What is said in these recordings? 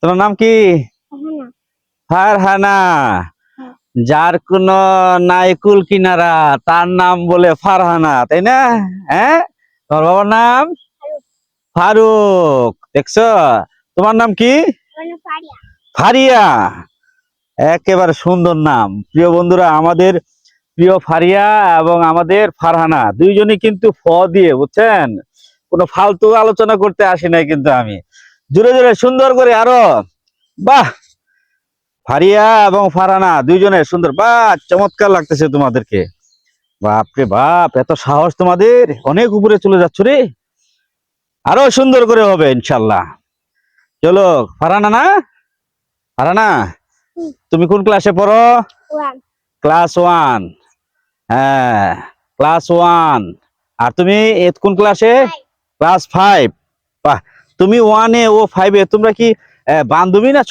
তোমার নাম কি? ফারহানা যার কোন নাইকুল কিনারা তার নাম বলে ফারহানা তাই না? হ্যাঁ? তোমার বাবার নাম? ফারুক। দেখছ? তোমার নাম কি? ফারিয়া। একেবারে সুন্দর নাম। প্রিয় বন্ধুরা আমাদের প্রিয় ফারিয়া এবং আমাদের ফারহানা দুইজনই কিন্তু ফ দিয়ে বুঝছেন? কোনো ফালতু আলোচনা করতে আসি নাই কিন্তু আমি। জোরে জোরে সুন্দর করে আরও। বাহ! ফারিয়া এবং ফারহানা দুইজনে সুন্দর। বাহ! চমৎকার লাগতেছে তোমাদেরকে। বাপরে বাপ এত সাহস তোমাদের। অনেক উপরে চলে যাচ্ছ রে। আরও সুন্দর করে হবে ইনশাল্লাহ। চলো ফারহানা না? ফারহানা তুমি কোন ক্লাসে পড়ো? ক্লাস ওয়ান হ্যাঁ ক্লাস ওয়ান আর তুমি কোন ক্লাসে ক্লাস ফাইভ বাহ তুমি ওয়ানে ও ফাইভে তোমরা কি বান্ধবী না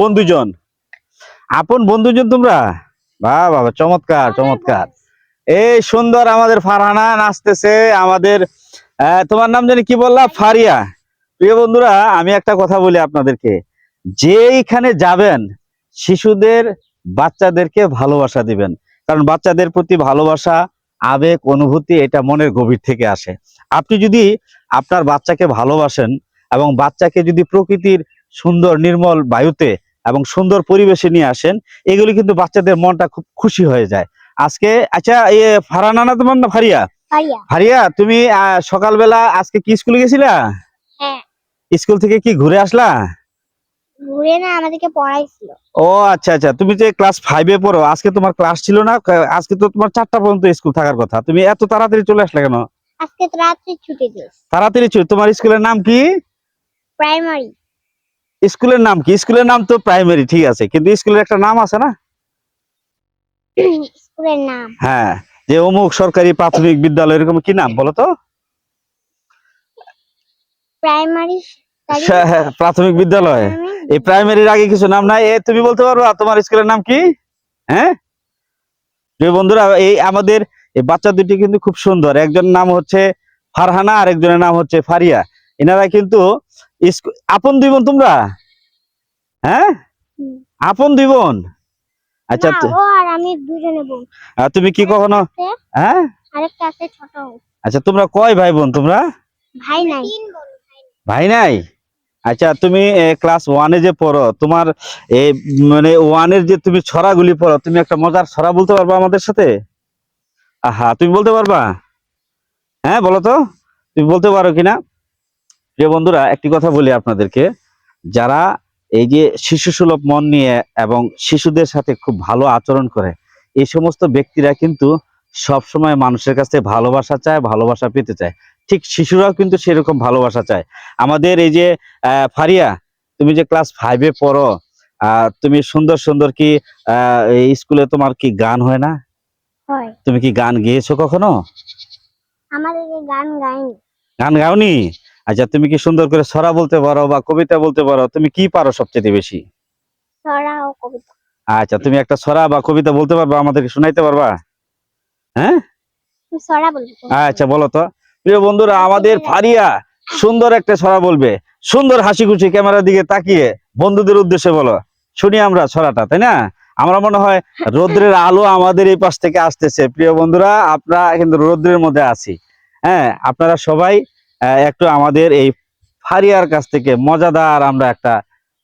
বন্ধুজন? আপন বন্ধুজন তোমরা? বাহ বাবা চমৎকার চমৎকার। এই সুন্দর আমাদের ফারহানা নাচতেছে আমাদের তোমার নাম জানি কি বললা? ফারিয়া। প্রিয় বন্ধুরা আমি একটা কথা বলি আপনাদেরকে। যেইখানে যাবেন শিশুদের বাচ্চাদেরকে ভালোবাসা দিবেন। কারণ বাচ্চাদের প্রতি ভালোবাসা আবেগ অনুভূতি এটা মনের গভীর থেকে আসে। আপনি যদি আপনার বাচ্চাকে ভালোবাসেন এবং বাচ্চাকে যদি প্রকৃতির সুন্দর নির্মল বায়ুতে এবং সুন্দর পরিবেশে নিয়ে আসেন এগুলি কিন্তু বাচ্চাদের মনটা খুব খুশি হয়ে যায়। আজকে আচ্ছা এ ফারানা না তোমার না ফারিয়া। ফারিয়া তুমি আহ, সকালবেলা আজকে কি স্কুলে গেছিলা? হ্যাঁ। স্কুল থেকে কি ঘুরে আসলা? ঘুরে না আমাদেরকে পড়াইছিল। ও আচ্ছা আচ্ছা। তুমি যে ক্লাস ফাইভে পড়ো আজকে তোমার ক্লাস ছিল না আজকে তো তোমার চারটা পর্যন্ত স্কুল থাকার কথা। তুমি এত তাড়াতাড়ি চলে আসলে কেন? আজকে তো রাত্রি ছুটি দিয়েছে। তাড়াতাড়ি চলে তোমার স্কুলের নাম কি? প্রাইমারি স্কুলের নাম কি? স্কুলের নাম তো প্রাইমারি ঠিক আছে। কিন্তু স্কুলের একটা নাম আছে না? স্কুলের নাম। হ্যাঁ যে অমুক সরকারি প্রাথমিক বিদ্যালয় এরকম কি নাম বলো তো? প্রাইমারি হ্যাঁ, হ্যাঁ, প্রাথমিক বিদ্যালয়। এই প্রাইমারির আগে কিছু নাম নাই। এ তুমি বলতে পারবা তোমার স্কুলের নাম কি? হ্যাঁ? প্রিয় বন্ধুরা এই আমাদের এই বাচ্চা দুটি কিন্তু খুব সুন্দর। একজন নাম হচ্ছে ফারহানা আর একজনের নাম হচ্ছে ফারিয়া। এনারা কিন্তু আপন দুই বোন তোমরা? হ্যাঁ? আপন দুই বোন? আচ্ছা ও আর আমি দুজনে বোন। আর তুমি কি কখনো হ্যাঁ? আরেকটা আছে ছোট। আচ্ছা তোমরা কয় ভাই বোন তোমরা? ভাই নাই। ভাই নাই? আচ্ছা তুমি ক্লাস ওয়ানে যে পড়ো, তোমার এই মানে ওয়ানের যে তুমি ছড়াগুলি পড়ো, তুমি একটা মজার ছড়া বলতে পারবা আমাদের সাথে? আহা, তুমি বলতে পারবা? হ্যাঁ বলো তো, তুমি বলতে পারো কিনা? প্রিয় বন্ধুরা, একটি কথা বলি আপনাদেরকে। যারা এই যে শিশু সুলভ মন নিয়ে এবং শিশুদের সাথে খুব ভালো আচরণ করে, এই সমস্ত ব্যক্তিরা কিন্তু সব সময় মানুষের কাছে ভালোবাসা চায়, ভালোবাসা পেতে চায়। ঠিক শিশুরাও কিন্তু সেরকম ভালোবাসা চায়। আমাদের এই যে ফারিয়া তুমি যে ক্লাস ফাইভে পড়ো তুমি সুন্দর সুন্দর কি স্কুলে তোমার কি গান হয় না? তুমি কি গান গেয়েছো কখনো? গান গান গাওনি? আচ্ছা তুমি কি সুন্দর করে সরা বলতে পারো বা কবিতা বলতে পারো তুমি কি পারো সবচেয়ে বেশি? আচ্ছা তুমি একটা সরা বা কবিতা বলতে পারবা আমাদেরকে শোনাইতে পারবা? হ্যাঁ? আচ্ছা বলো তো। প্রিয় বন্ধুরা আমাদের ফারিয়া সুন্দর একটা ছড়া বলবে। সুন্দর হাসি খুশি ক্যামেরার দিকে তাকিয়ে বন্ধুদের উদ্দেশ্যে বলো। শুনি আমরা ছড়াটা তাই না? আমরা মনে হয় রৌদ্রের আলো আমাদের এই পাশ থেকে আসতেছে। প্রিয় বন্ধুরা আমরা কিন্তু রৌদ্রের মধ্যে আছি। হ্যাঁ আপনারা সবাই একটু আমাদের এই ফারিয়ার কাছ থেকে মজাদার আমরা একটা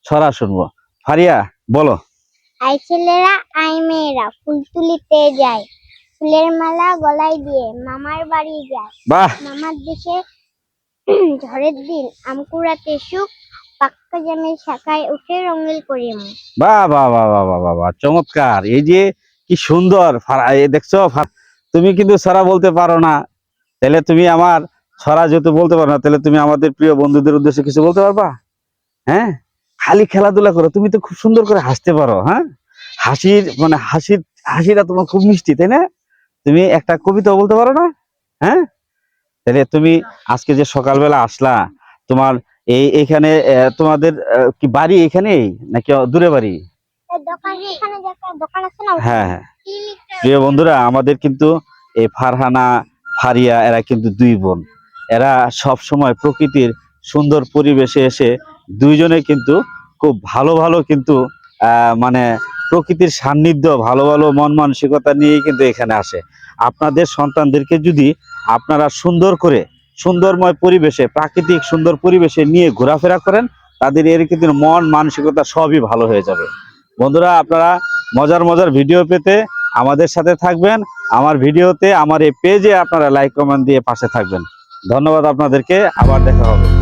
ছড়া শুনব। ফারিয়া বলো। আই ছেলেরা আই মেয়েরা ফুল তুলিতে যায় ফুলের মালা গলায় দিয়ে মামার বাড়ি যায়। বাহ! মামার দেশে ঝড়ের দিন আমকুড়াতে সুখ পাক্কা জামের শাখায় উঠে রঙিল করি মুখ বাহ বাহ বাহ বাহ বাহ বাহ বাহ চমৎকার। এই যে কি সুন্দর এই দেখছ তুমি কিন্তু ছড়া বলতে পারো না। তাহলে তুমি আমার ছড়া যেহেতু বলতে পারো না তাহলে তুমি আমাদের প্রিয় বন্ধুদের উদ্দেশ্যে কিছু বলতে পারবা? হ্যাঁ? খালি খেলাধুলা করো তুমি তো খুব সুন্দর করে হাসতে পারো হ্যাঁ? হাসির মানে হাসির হাসিটা তোমার খুব মিষ্টি তাই না? তুমি একটা কবিতা বলতে পারো না? হ্যাঁ? তাহলে তুমি আজকে যে সকালবেলা আসলা, তোমার এই এখানে তোমাদের কি বাড়ি এখানেই? নাকি দূরে বাড়ি? এখানে হ্যাঁ হ্যাঁ। প্রিয় বন্ধুরা, আমাদের কিন্তু এই ফারহানা, ফারিয়া, এরা কিন্তু দুই বোন। এরা সব সময় প্রকৃতির সুন্দর পরিবেশে এসে দুইজনে কিন্তু খুব ভালো ভালো কিন্তু মানে প্রকৃতির সান্নিধ্য, ভালো ভালো, মন মানসিকতা নিয়েই কিন্তু এখানে আসে। আপনাদের সন্তানদেরকে যদি আপনারা সুন্দর করে, সুন্দরময় পরিবেশে, প্রাকৃতিক সুন্দর পরিবেশে নিয়ে ঘোরাফেরা করেন, তাদের এর কিন্তু মন মানসিকতা সবই ভালো হয়ে যাবে। বন্ধুরা, আপনারা মজার মজার ভিডিও পেতে আমাদের সাথে থাকবেন। আমার ভিডিওতে, আমার এই পেজে আপনারা লাইক কমেন্ট দিয়ে পাশে থাকবেন। ধন্যবাদ আপনাদেরকে। আবার দেখা হবে।